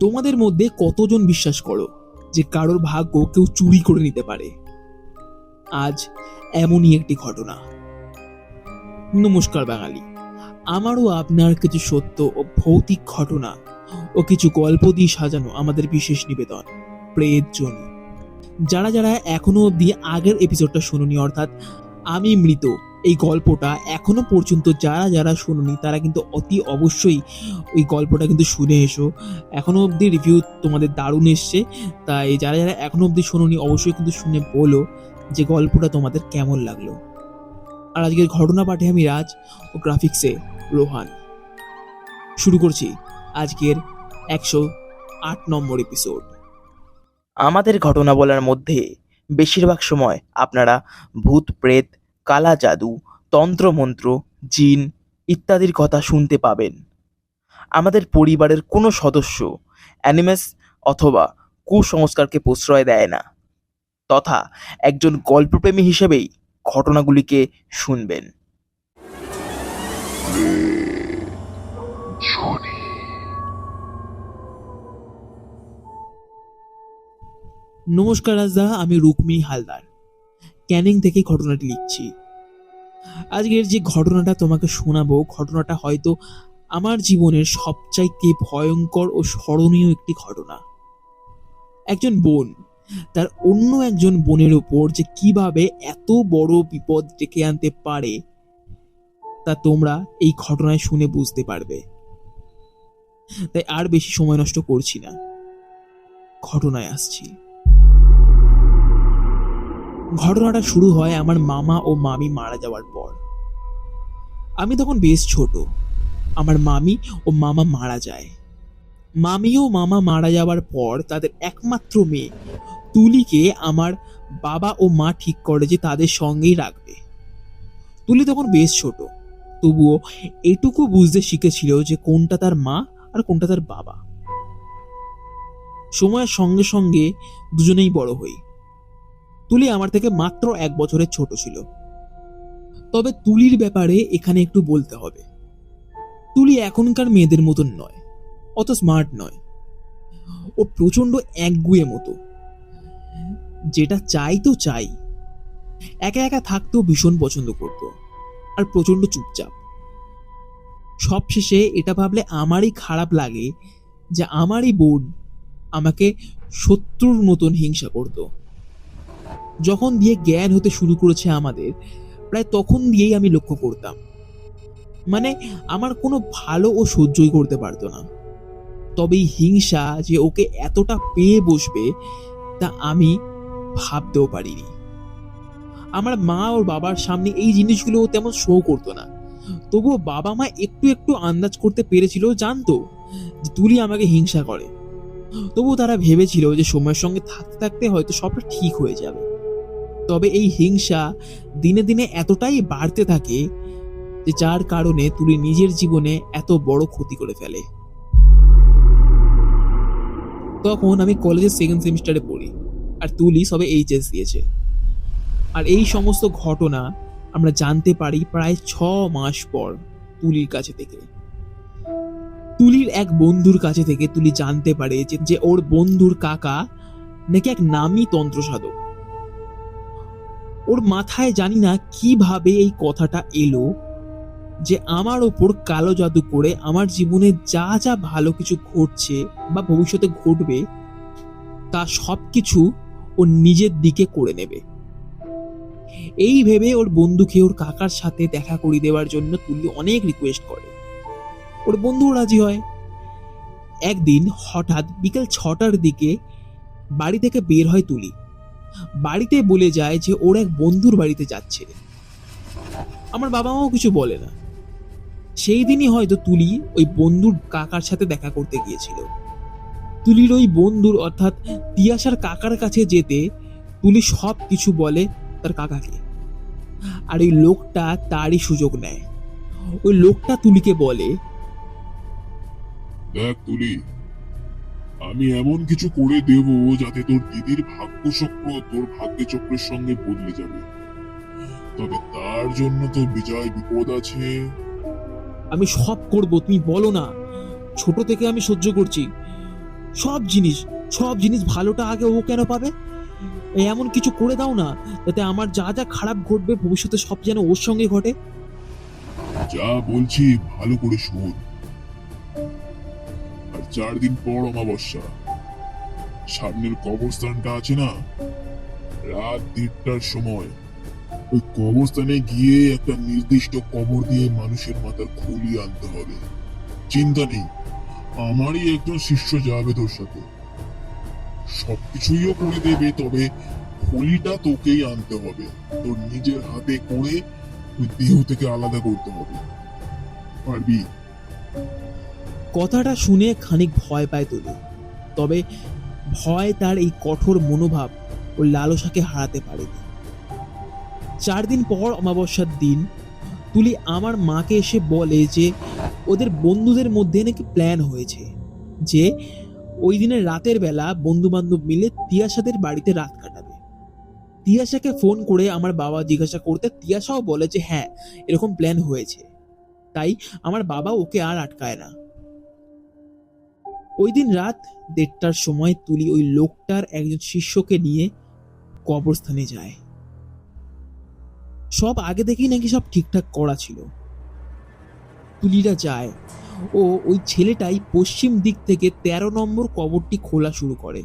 তোমাদের মধ্যে কতজন বিশ্বাস করো যে কারোর ভাগ্য কেউ চুরি করে নিতে পারে? আজ এমনই একটি ঘটনা। নমস্কার বাঙালি। আমারও আপনার কিছু সত্য ও ভৌতিক ঘটনা ও কিছু গল্প দিয়ে সাজানো আমাদের বিশেষ নিবেদন, প্রেত জনি। যারা যারা এখনও অবধি আগের এপিসোডটা শুনুনি, অর্থাৎ আমি মৃত। এই গল্পটা এখনও পর্যন্ত যারা যারা শুনুনি, তারা কিন্তু অতি অবশ্যই ওই গল্পটা কিন্তু শুনে এসো। এখনও অবধি রিভিউ তোমাদের দারুণ এসছে। তাই যারা যারা এখনও অবধি শোনোনি, অবশ্যই কিন্তু শুনে বলো যে গল্পটা তোমাদের কেমন লাগল। আর আজকের ঘটনা পাঠে আমি রাজ ও গ্রাফিক্সে রোহান। শুরু করছি আজকের একশো আট নম্বর এপিসোড আমাদের ঘটনা বলার মধ্যে বেশিরভাগ সময় আপনারা ভূত, প্রেত, কালা জাদু, তন্ত্রমন্ত্র, জিন ইত্যাদির কথা শুনতে পাবেন। আমাদের পরিবারের কোনো সদস্য অ্যানিমেস অথবা কুসংস্কারকে প্রশ্রয় দেয় না, তথা একজন গল্পপ্রেমী হিসেবেই ঘটনাগুলিকে শুনবেন। নমস্কার রাজদা আমি রুকমি হালদার। ক্যানিং থেকে ঘটনাটি লিখছি। আজকের যে ঘটনাটা তোমাকে শোনাবো, ঘটনাটা হয়তো আমার জীবনের সবচাইতে ভয়ঙ্কর ও স্মরণীয় একটি ঘটনা। একজন বোন, তার অন্য একজন বোনের উপর যে কীভাবে এত বড় বিপদ ডেকে আনতে পারে, তা তোমরা এই ঘটনায় শুনে বুঝতে পারবে। তাই আর বেশি সময় নষ্ট করছি না। ঘটনায় আসছি। ঘটনাটা শুরু হয় আমার মামা ও মামি মারা যাওয়ার পর। আমি তখন বেশ ছোট। আমার মামি ও মামা মারা যায়। মামি ও মামা মারা যাওয়ার পর তাদের একমাত্র মেয়ে তুলিকে আমার বাবা ও মা ঠিক করে যে তাদের সঙ্গেই রাখবে। তুলি তখন বেশ ছোট। তবুও এটুকু বুঝতে শিখেছিল যে কোনটা তার মা আর কোনটা তার বাবা। সময়ের সঙ্গে সঙ্গে দুজনেই বড় হই। তুলি আমার থেকে মাত্র এক বছরের ছোট ছিল। তবে তুলির ব্যাপারে এখানে একটু বলতে হবে। তুলি এখনকার মেয়েদের মতন নয়, অত স্মার্ট নয়। ও প্রচণ্ড একগুয়ে মতো। যেটা চাই তো চাই। একা একা থাকতেও ভীষণ পছন্দ করত, আর প্রচণ্ড চুপচাপ। সবশেষে এটা ভাবলে আমারই খারাপ লাগে যে আমারই বোন আমাকে শত্রুর মতন হিংসা করতো। যখন দিয়ে জ্ঞান হতে শুরু করেছে আমাদের, প্রায় তখন দিয়েই আমি লক্ষ্য করতাম। মানে আমার কোনো ভালো ও সহ্যই করতে পারতো না। তবে হিংসা যে ওকে এতটা পেয়ে বসবে, তা আমি ভাবতেও পারিনি। আমার মা ওর বাবার সামনে এই জিনিসগুলো তেমন শো করতো না। তবুও বাবা মা একটু একটু আন্দাজ করতে পেরেছিল, জানতো যে তুলি আমাকে হিংসা করে। তবুও তারা ভেবেছিল যে সময়ের সঙ্গে থাকতে থাকতে হয়তো সবটা ঠিক হয়ে যাবে। তবে এই হিংসা দিনে দিনে এতটাই বাড়তে থাকে যে যার কারণে তুলি নিজের জীবনে এত বড় ক্ষতি করে ফেলে। তখন আমি কলেজের সেকেন্ড সেমিস্টারে পড়ি, আর তুলি সবে এইচএস দিয়েছে। আর এই সমস্ত ঘটনা আমরা জানতে পারি প্রায় ছ মাস পর তুলির কাছে থেকে। তুলির এক বন্ধুর কাছে থেকে তুলি জানতে পারে যে ওর বন্ধুর কাকা নাকি এক নামী তন্ত্র সাধক ওর মাথায় জানি না কীভাবে এই কথাটা এলো যে, আমার ওপর কালো জাদু করে আমার জীবনে যা যা ভালো কিছু ঘটছে বা ভবিষ্যতে ঘটবে, তা সব কিছু ও নিজের দিকে করে নেবে। এই ভেবে ওর বন্ধুকে ওর কাকার সাথে দেখা করিয়ে দেওয়ার জন্য তুলি অনেক রিকোয়েস্ট করে। ওর বন্ধুও রাজি হয়। একদিন হঠাৎ বিকেল ছটার দিকে বাড়ি থেকে বের হয় তুলি। বাড়িতে বলে যায় যে ওর এক বন্ধুর বাড়িতে যাচ্ছে। আমার বাবা মাও কিছু বলে না। সেই দিনই হয়তো তুলি ওই বন্ধুর কাকার সাথে দেখা করতে গিয়েছিল। তুলির ওই বন্ধুর অর্থাৎ তিয়াসার কাকার কাছে যেতে তুলি সব কিছু বলে তার কাকাকে। আর ওই লোকটা তারই সুযোগ নেয়। ওই লোকটা তুলিকে বলে দেখ তুলি। আমি এমন কিছু করে দেব যাতে তোর দিদির ভাগ্য চক্র তোর ভাগ্য চক্রের সঙ্গে বদলে যাবে। তবে তার জন্য তো বিজয় বিপদ আছে। আমি সব করব তুমি বলো না। ছোট থেকে আমি সহ্য করছি। সব জিনিস সব জিনিস ভালোটা আগে ও কেন পাবে? এমন কিছু করে দাও না যাতে আমার যা যা খারাপ ঘটবে ভবিষ্যতে সব যেন ওর সঙ্গে ঘটে। যা বলছি ভালো করে শোন। চার দিন পর অমাবস্যা। সামনের কবরস্থানটা আছে না? রাত দেড়টার সময়। ওই কবরস্থানে গিয়ে একটা নির্দিষ্ট কবর দিয়ে মানুষের মাথার খুলি আনতে হবে। চিন্তা নেই, আমারই একজন শিষ্য যাবে তোর সাথে। সবকিছুইও করে দেবে, তবে খুলিটা তোকেই আনতে হবে। তোর নিজের হাতে করে ওই দেহ থেকে আলাদা করতে হবে। পারবি? কথাটা শুনে খানিক ভয় পায় তুলি তবে ভয় তার এই কঠোর মনোভাব ও লালসাকে হারাতে পারেনি। চার দিন পর অমাবস্যার দিন, তুলি আমার মাকে এসে বলে যে ওদের বন্ধুদের মধ্যে নাকি প্ল্যান হয়েছে, যে ওই দিনের রাতের বেলা বন্ধু বান্ধব মিলে তিয়াসাদের বাড়িতে রাত কাটাবে। তিয়াসাকে ফোন করে আমার বাবা জিজ্ঞাসা করতে তিয়াসাও বলে যে হ্যাঁ এরকম প্ল্যান হয়েছে। তাই আমার বাবা ওকে আর আটকায় না। ওই দিন রাত দেড়টার সময় তুলি ওই লোকটার একজন শিষ্যকে নিয়ে কবরস্থানে যায়। সব আগে থেকেই নাকি সব ঠিকঠাক করা ছিল। তুলিরা যায়। ও ওই ছেলেটাই পশ্চিম দিক থেকে তেরো নম্বর কবরটি খোলা শুরু করে।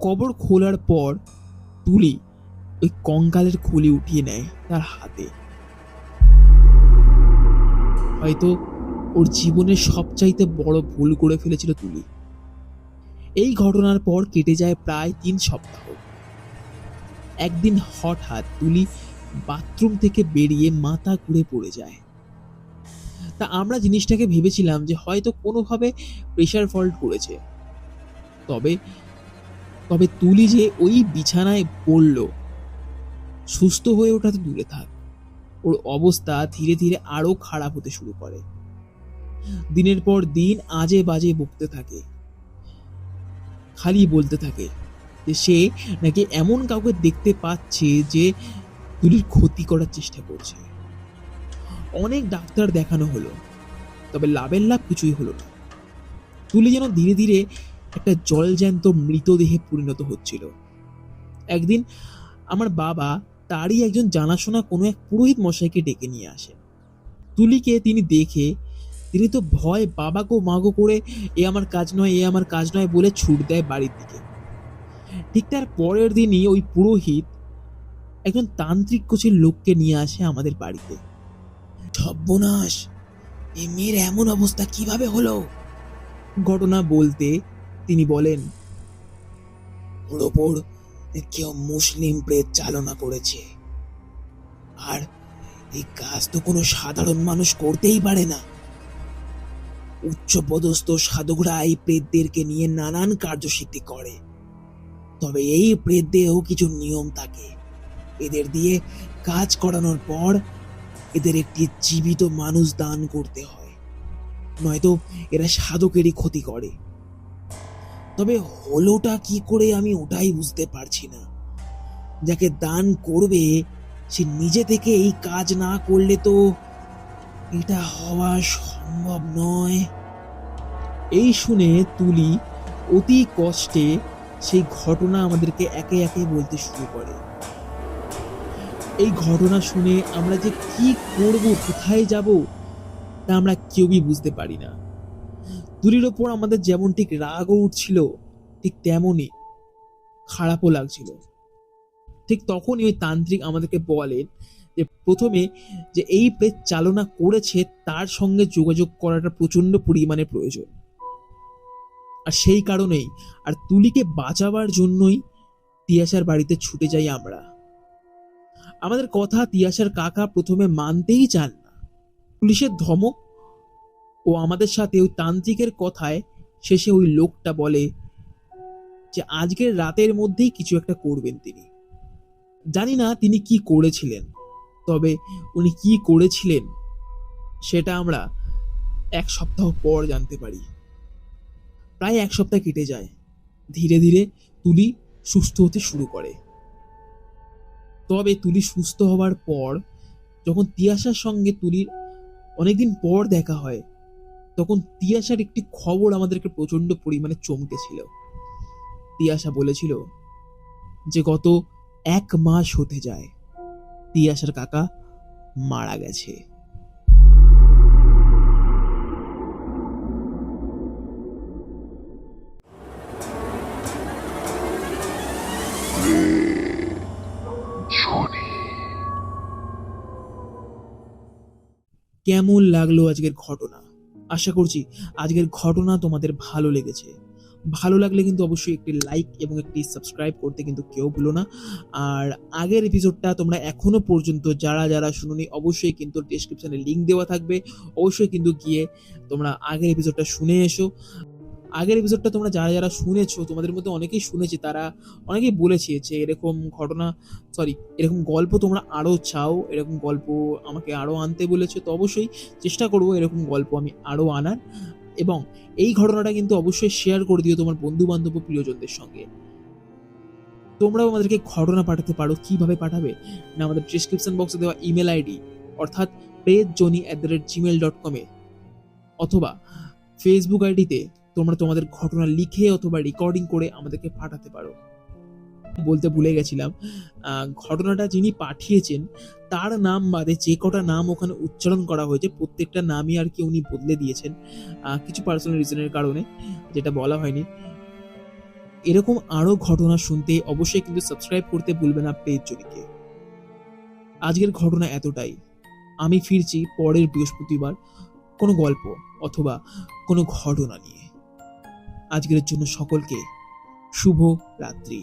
কবর খোলার পর তুলি ওই কঙ্কালের খুলি উঠিয়ে নেয় তার হাতে। হয়তো ওর জীবনের সবচাইতে বড় ভুল করে ফেলেছিল তুলি। এই ঘটনার পর কেটে যায় প্রায় তিন সপ্তাহ। একদিন হঠাৎ তুলি বাথরুম থেকে বেরিয়ে মাথা ঘুরে পড়ে যায়। তা আমরা জিনিসটাকে ভেবেছিলাম যে হয়তো কোনোভাবে প্রেশার ফল্ট করেছে। তবে তবে তুলি যে ওই বিছানায় পড়ল, সুস্থ হয়ে ওঠা তো দূরে থাক। ওর অবস্থা ধীরে ধীরে আরও খারাপ হতে শুরু করে। দিনের পর দিন আজে বাজে বকতে থাকে। খালি বলতে থাকে যে সে নাকি এমন কাউকে দেখতে পাচ্ছে যে তুলির ক্ষতি করার চেষ্টা করছে। অনেক ডাক্তার দেখানো হলো, তবে লাভের লাভ কিছুই হলো না। তুলি যেন ধীরে ধীরে একটা জলজ্যান্ত মৃতদেহে পরিণত হচ্ছিল। একদিন আমার বাবা তারই একজন জানাশোনা কোনো এক পুরোহিত মশাইকে ডেকে নিয়ে আসে তুলিকে তিনি দেখে তিনি তো ভয় বাবাগো মাগো করে, এ আমার কাজ নয়, এ আমার কাজ নয় বলে ছুট দেয় বাড়ির দিকে। ঠিক তার পরের দিনই ওই পুরোহিত একজন তান্ত্রিক কোচের লোককে নিয়ে আসে আমাদের বাড়িতে। সর্বনাশ এ মেয়ের এমন অবস্থা কীভাবে হলো? ঘটনা বলতে তিনি বলেন, ওর ওপর কেউ মুসলিম প্রেত চালনা করেছে। আর এই কাজ তো কোনো সাধারণ মানুষ করতেই পারে না। উচ্চপদস্থ সাধকরা এই প্রেতদেরকে নিয়ে নানান কার্যসিদ্ধি করে। তবে এই প্রেতদেহ কিছু নিয়ম থাকে। এদের দিয়ে কাজ করানোর পর এদের একটি জীবিত মানুষ দান করতে হয়। নয়তো এরা সাধকেরই ক্ষতি করে। তবে হলোটা কি করে আমি ওটাই বুঝতে পারছি না। যাকে দান করবে, সে নিজে থেকে এই কাজ না করলে তো এটা হওয়া সম্ভব নয়। এই শুনে তুলি অতি কষ্টে সেই ঘটনা আমাদেরকে একে একে বলতে শুরু করে। এই ঘটনা শুনে আমরা যে কি করব, কোথায় যাব, তা আমরা কেউই বুঝতে পারি না। তুলির ওপর আমাদের যেমন ঠিক রাগও উঠছিল, ঠিক তেমনই খারাপও লাগছিল। ঠিক তখনই ওই তান্ত্রিক আমাদেরকে বলেন প্রথমে যে এই প্রেত চালনা করেছে, তার সঙ্গে যোগাযোগ করাটা প্রচণ্ড পরিমাণে প্রয়োজন। আর সেই কারণেই, আর তুলিকে বাঁচাবার জন্যই তিয়াসার বাড়িতে ছুটে যাই আমরা। আমাদের কথা তিয়াসার কাকা প্রথমে মানতেই চান না। পুলিশের ধমক ও আমাদের সাথে ওই তান্ত্রিকের কথায় শেষে ওই লোকটা বলে যে, আজকের রাতের মধ্যেই কিছু একটা করবেন তিনি। জানি না তিনি কি করেছিলেন। তবে উনি কি করেছিলেন, সেটা আমরা এক সপ্তাহ পর জানতে পারি। প্রায় এক সপ্তাহ কেটে যায়। ধীরে ধীরে তুলি সুস্থ হতে শুরু করে। তবে তুলি সুস্থ হওয়ার পর, যখন তিয়াসার সঙ্গে তুলির অনেকদিন পর দেখা হয়, তখন তিয়াসার একটি খবর আমাদেরকে প্রচণ্ড পরিমাণে চমকেছিল। তিয়াসা বলেছিল যে গত এক মাস হতে যায়। তিয়াসার কাকা মারা গেছে। কেমন লাগল আজকের ঘটনা? আশা করছি আজকের ঘটনা তোমাদের ভালো লেগেছে। ভালো লাগলে কিন্তু অবশ্যই একটি লাইক এবং একটি সাবস্ক্রাইব করতে কিন্তু কেউ ভুলো না। আর আগের এপিসোডটা তোমরা এখনও পর্যন্ত যারা যারা শুনুনি, অবশ্যই কিন্তু ডিসক্রিপশনে লিংক দেওয়া থাকবে। অবশ্যই কিন্তু গিয়ে তোমরা আগের এপিসোডটা শুনে এসো। আগের এপিসোডটা তোমরা যারা যারা শুনেছো, তোমাদের মধ্যে অনেকেই শুনেছে, তারা অনেকেই বলেছে যে এরকম ঘটনা সরি এরকম গল্প তোমরা আরও চাও, এরকম গল্প আমাকে আরও আনতে বলেছ। তো অবশ্যই চেষ্টা করব এরকম গল্প আমি আরও আনার। এবং এই ঘটনাটা কিন্তু অবশ্যই শেয়ার করে দিও তোমার বন্ধু বান্ধব ও প্রিয়জনদের সঙ্গে। তোমরাও আমাদেরকে ঘটনা পাঠাতে পারো, কীভাবে পাঠাবে? না, আমাদের ডিসক্রিপশন বক্সে দেওয়া ইমেল আইডি অর্থাৎ প্রেজ Johnny at the rate gmail dot কমে অথবা ফেসবুক আইডিতে তোমরা তোমাদের ঘটনা লিখে অথবা রেকর্ডিং করে আমাদেরকে পাঠাতে পারো। বলতে ভুলে গেছিলাম ঘটনাটা যিনি পাঠিয়েছেন, তার নাম বাদে যে কটা নাম ওখানে উচ্চারণ করা হয়েছে, প্রত্যেকটা নামই আর কি উনি বদলে দিয়েছেন কিছু পার্সোনাল রিজনের কারণে, যেটা বলা হয়নি। এরকম আরও ঘটনা শুনতে অবশ্যই কিন্তু সাবস্ক্রাইব করতে ভুলবে না পেজ জড়িকে। আজকের ঘটনা এতটাই। আমি ফিরছি পরের বৃহস্পতিবার কোনো গল্প অথবা কোনো ঘটনা নিয়ে। আজকের জন্য সকলকে শুভ রাত্রি।